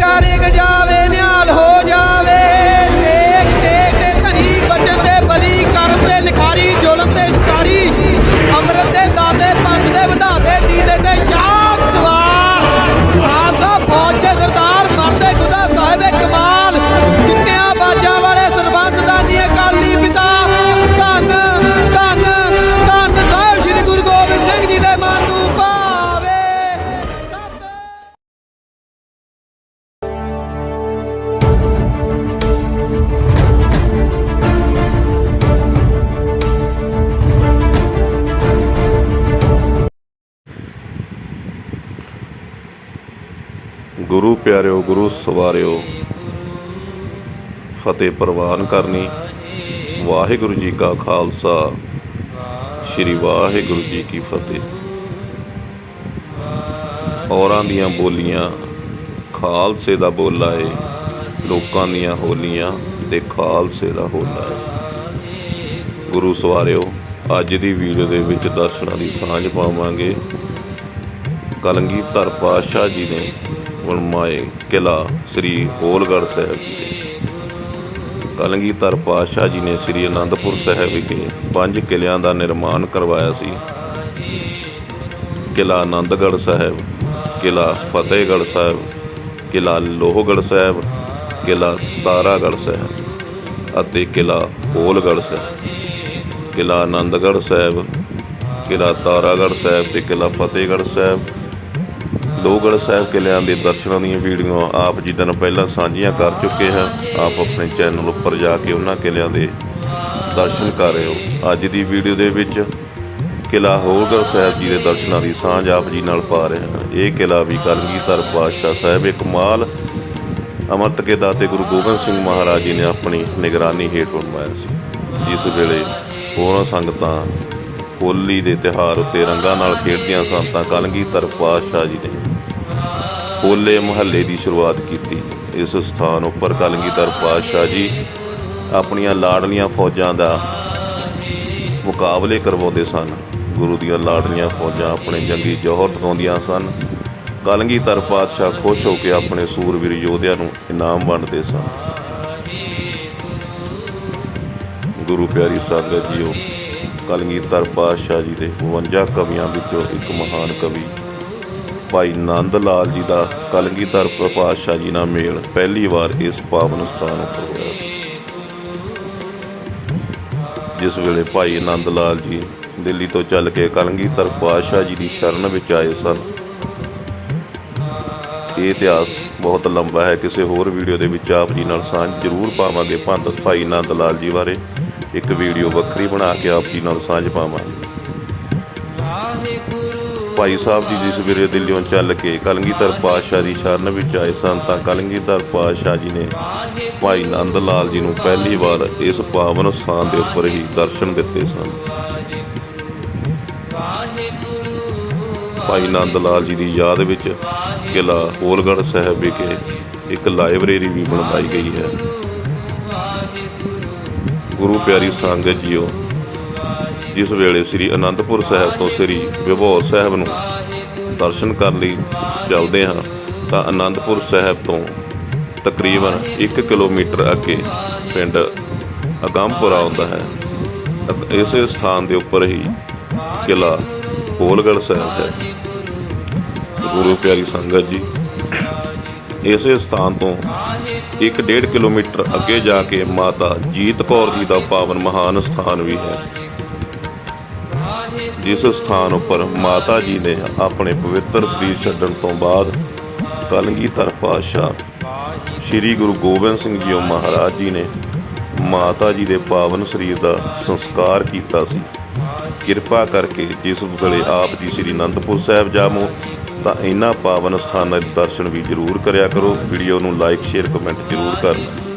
ਕਾਰਜ ਜਾਵੇ। ਗੁਰੂ ਪਿਆਰਿਓ, ਗੁਰੂ ਸਵਾਰਿਓ, ਫਤਿਹ ਪ੍ਰਵਾਨ ਕਰਨੀ। ਵਾਹਿਗੁਰੂ ਜੀ ਕਾ ਖਾਲਸਾ, ਸ੍ਰੀ ਵਾਹਿਗੁਰੂ ਜੀ ਕੀ ਫਤਿਹ। ਔਰਾਂ ਦੀਆਂ ਬੋਲੀਆਂ, ਖਾਲਸੇ ਦਾ ਬੋਲਾ ਏ, ਲੋਕਾਂ ਦੀਆਂ ਹੋਲੀਆਂ ਤੇ ਖਾਲਸੇ ਦਾ ਹੋਲਾ ਏ। ਗੁਰੂ ਸਵਾਰਿਓ, ਅੱਜ ਦੀ ਵੀਡੀਓ ਦੇ ਵਿੱਚ ਦਰਸ਼ਨਾਂ ਦੀ ਸਾਂਝ ਪਾਵਾਂਗੇ। ਕਲਗੀਧਰ ਪਾਤਸ਼ਾਹ ਜੀ ਨੇ ਬਣਵਾਏ ਕਿਲਾ ਸ੍ਰੀ ਹੋਲਗੜ੍ਹ ਸਾਹਿਬ ਦੇ। ਕਲਗੀਧਰ ਪਾਤਸ਼ਾਹ ਜੀ ਨੇ ਸ੍ਰੀ ਅਨੰਦਪੁਰ ਸਾਹਿਬ ਵਿਖੇ ਪੰਜ ਕਿਲਿਆਂ ਦਾ ਨਿਰਮਾਣ ਕਰਵਾਇਆ ਸੀ। ਕਿਲਾ ਆਨੰਦਗੜ੍ਹ ਸਾਹਿਬ, ਕਿਲਾ ਫਤਿਹਗੜ੍ਹ ਸਾਹਿਬ, ਕਿਲਾ ਲੋਹਗੜ੍ਹ ਸਾਹਿਬ, ਕਿਲਾ ਤਾਰਾਗੜ੍ਹ ਸਾਹਿਬ ਅਤੇ ਕਿਲਾ ਹੋਲਗੜ੍ਹ ਸਾਹਿਬ। ਕਿਲਾ ਆਨੰਦਗੜ੍ਹ ਸਾਹਿਬ, ਕਿਲਾ ਤਾਰਾਗੜ੍ਹ ਸਾਹਿਬ ਤੇ ਕਿਲਾ ਫਤਿਹਗੜ੍ਹ ਸਾਹਿਬ ਲੋਹਗੜ੍ਹ ਸਾਹਿਬ ਕਿਲਿਆਂ ਦੇ ਦਰਸ਼ਨਾਂ ਦੀਆਂ ਵੀਡੀਓ ਆਪ ਜੀ ਦਿਨ ਪਹਿਲਾਂ ਸਾਂਝੀਆਂ ਕਰ ਚੁੱਕੇ ਹਾਂ। ਆਪ ਆਪਣੇ ਚੈਨਲ ਉੱਪਰ ਜਾ ਕੇ ਉਹਨਾਂ ਕਿਲਿਆਂ ਦੇ ਦਰਸ਼ਨ ਕਰ ਰਹੇ ਹੋ। ਅੱਜ ਦੀ ਵੀਡੀਓ ਦੇ ਵਿੱਚ ਕਿਲਾ ਹੋਲਗੜ੍ਹ ਸਾਹਿਬ ਜੀ ਦੇ ਦਰਸ਼ਨਾਂ ਦੀ ਸਾਂਝ ਆਪ ਜੀ ਨਾਲ ਪਾ ਰਹੇ ਹਾਂ। ਇਹ ਕਿਲਾ ਵੀ ਕਲਗੀਧਰ ਪਾਤਸ਼ਾਹ ਸਾਹਿਬ ਇੱਕ ਮਾਲ ਅਮਰਤ ਕੇ ਦਾਤੇ ਗੁਰੂ ਗੋਬਿੰਦ ਸਿੰਘ ਮਹਾਰਾਜ ਜੀ ਨੇ ਆਪਣੀ ਨਿਗਰਾਨੀ ਹੇਠ ਬਣਵਾਇਆ ਸੀ। ਜਿਸ ਵੇਲੇ ਹੋਰਾਂ ਸੰਗਤਾਂ ਹੋਲੀ ਦੇ ਤਿਹਾਰ ਉੱਤੇ ਰੰਗਾਂ ਨਾਲ ਖੇਡਦੀਆਂ ਸਨ ਤਾਂ ਕਲਗੀਧਰ ਪਾਤਸ਼ਾਹ ਜੀ ਨੇ ਹੋਲੇ ਮਹੱਲੇ ਦੀ ਸ਼ੁਰੂਆਤ ਕੀਤੀ। ਇਸ ਸਥਾਨ ਉੱਪਰ ਕਲਗੀਧਰ ਪਾਤਸ਼ਾਹ ਜੀ ਆਪਣੀਆਂ ਲਾਡਲੀਆਂ ਫੌਜਾਂ ਦਾ ਮੁਕਾਬਲੇ ਕਰਵਾਉਂਦੇ ਸਨ। ਗੁਰੂ ਦੀਆਂ ਲਾਡਲੀਆਂ ਫੌਜਾਂ ਆਪਣੇ ਜੰਗੀ ਜੋਹਰ ਦਿਖਾਉਂਦੀਆਂ ਸਨ। ਕਲਗੀਧਰ ਪਾਤਸ਼ਾਹ ਖੁਸ਼ ਹੋ ਕੇ ਆਪਣੇ ਸੂਰਵੀਰ ਯੋਧਿਆਂ ਨੂੰ ਇਨਾਮ ਵੰਡਦੇ ਸਨ। ਗੁਰੂ ਪਿਆਰੀ ਸੰਗਤ ਜੀਓ ਕਲਗੀਧਰ ਪਾਤਸ਼ਾਹ ਜੀ ਦੇ 52 ਕਵੀਆਂ ਵਿੱਚੋਂ ਇੱਕ ਮਹਾਨ ਕਵੀ। ਭਾਈ ਨੰਦ ਲਾਲ ਜੀ ਦਾ ਕਲਗੀਧਰ ਪਾਤਸ਼ਾਹ ਜੀ ਨਾਲ ਮੇਲ ਪਹਿਲੀ ਵਾਰ ਇਸ ਪਾਵਨ ਸਥਾਨ ਉੱਪਰ ਹੋਇਆ ਸੀ। ਜਿਸ ਵੇਲੇ ਭਾਈ ਆਨੰਦ ਲਾਲ ਜੀ ਦਿੱਲੀ ਤੋਂ ਚੱਲ ਕੇ ਕਲਗੀਧਰ ਪਾਤਸ਼ਾਹ ਜੀ ਦੀ ਸ਼ਰਨ ਵਿੱਚ ਆਏ ਸਨ। ਇਹ ਇਤਿਹਾਸ ਬਹੁਤ ਲੰਬਾ ਹੈ, ਕਿਸੇ ਹੋਰ ਵੀਡੀਓ ਦੇ ਵਿੱਚ ਆਪ ਜੀ ਨਾਲ ਸਾਂਝ ਜ਼ਰੂਰ ਪਾਵਾਂਗੇ। ਪੰਤ ਭਾਈ ਆਨੰਦ ਲਾਲ ਜੀ ਬਾਰੇ ਇੱਕ ਵੀਡੀਓ ਵੱਖਰੀ ਬਣਾ ਕੇ ਆਪ ਜੀ ਨਾਲ ਸਾਂਝ ਪਾਵਾਂਗੇ। ਭਾਈ ਸਾਹਿਬ ਜੀ ਜਿਸ ਵੇਲੇ ਦਿੱਲੀੋਂ ਚੱਲ ਕੇ ਕਲਗੀਧਰ ਪਾਤਸ਼ਾਹ ਦੀ ਸ਼ਰਨ ਵਿੱਚ ਆਏ ਸਨ, ਤਾਂ ਕਲਗੀਧਰ ਪਾਤਸ਼ਾਹ ਜੀ ਨੇ ਭਾਈ ਨੰਦ ਲਾਲ ਜੀ ਨੂੰ ਪਹਿਲੀ ਵਾਰ ਇਸ ਪਾਵਨ ਸਥਾਨ ਦੇ ਉੱਪਰ ਹੀ ਦਰਸ਼ਨ ਦਿੱਤੇ ਸਨ। ਭਾਈ ਨੰਦ ਲਾਲ ਜੀ ਦੀ ਯਾਦ ਵਿੱਚ ਕਿਲਾ ਹੋਲਗੜ੍ਹ ਸਾਹਿਬ ਵਿਖੇ ਇੱਕ ਲਾਇਬ੍ਰੇਰੀ ਵੀ ਬਣਵਾਈ ਗਈ ਹੈ। ਗੁਰੂ ਪਿਆਰੀ ਸੰਗਤ ਜੀਓ। ਜਿਸ ਵੇਲੇ ਸ੍ਰੀ ਅਨੰਦਪੁਰ ਸਾਹਿਬ ਤੋਂ ਸ੍ਰੀ ਵਿਭੋਰ ਸਾਹਿਬ ਨੂੰ ਦਰਸ਼ਨ ਕਰਨ ਲਈ ਚੱਲਦੇ ਹਾਂ, ਤਾਂ ਅਨੰਦਪੁਰ ਸਾਹਿਬ ਤੋਂ ਤਕਰੀਬਨ 1 ਕਿਲੋਮੀਟਰ ਅੱਗੇ ਪਿੰਡ ਅਗੰਮਪੁਰਾ ਆਉਂਦਾ ਹੈ। ਅਤੇ, ਇਸੇ ਸਥਾਨ ਦੇ ਉੱਪਰ ਹੀ ਕਿਲਾ ਹੋਲਗੜ੍ਹ ਸਾਹਿਬ ਹੈ। ਗੁਰੂ ਪਿਆਰੀ ਸੰਗਤ ਜੀ ਇਸੇ ਸਥਾਨ ਤੋਂ 1.5 ਕਿਲੋਮੀਟਰ ਅੱਗੇ ਜਾ ਕੇ ਮਾਤਾ ਜੀਤ ਕੌਰ ਜੀ ਦਾ ਪਾਵਨ ਮਹਾਨ ਸਥਾਨ ਵੀ ਹੈ। ਜਿਸ ਸਥਾਨ ਉੱਪਰ ਮਾਤਾ ਜੀ ਨੇ ਆਪਣੇ ਪਵਿੱਤਰ ਸਰੀਰ ਛੱਡਣ ਤੋਂ ਬਾਅਦ ਕਲਗੀਧਰ ਪਾਤਸ਼ਾਹ ਸ੍ਰੀ ਗੁਰੂ ਗੋਬਿੰਦ ਸਿੰਘ ਜੀ ਮਹਾਰਾਜ ਜੀ ਨੇ ਮਾਤਾ ਜੀ ਦੇ ਪਾਵਨ ਸਰੀਰ ਦਾ ਸੰਸਕਾਰ ਕੀਤਾ ਸੀ। ਕਿਰਪਾ ਕਰਕੇ ਜਿਸ ਵੇਲੇ ਆਪ ਜੀ ਸ੍ਰੀ ਅਨੰਦਪੁਰ ਸਾਹਿਬ ਜਾਵੋ ਤਾਂ ਇਹਨਾਂ ਪਾਵਨ ਸਥਾਨਾਂ ਦੇ ਦਰਸ਼ਨ ਵੀ ਜ਼ਰੂਰ ਕਰਿਆ ਕਰੋ। ਵੀਡੀਓ ਨੂੰ ਲਾਈਕ ਸ਼ੇਅਰ ਕਮੈਂਟ ਜ਼ਰੂਰ ਕਰਨਾ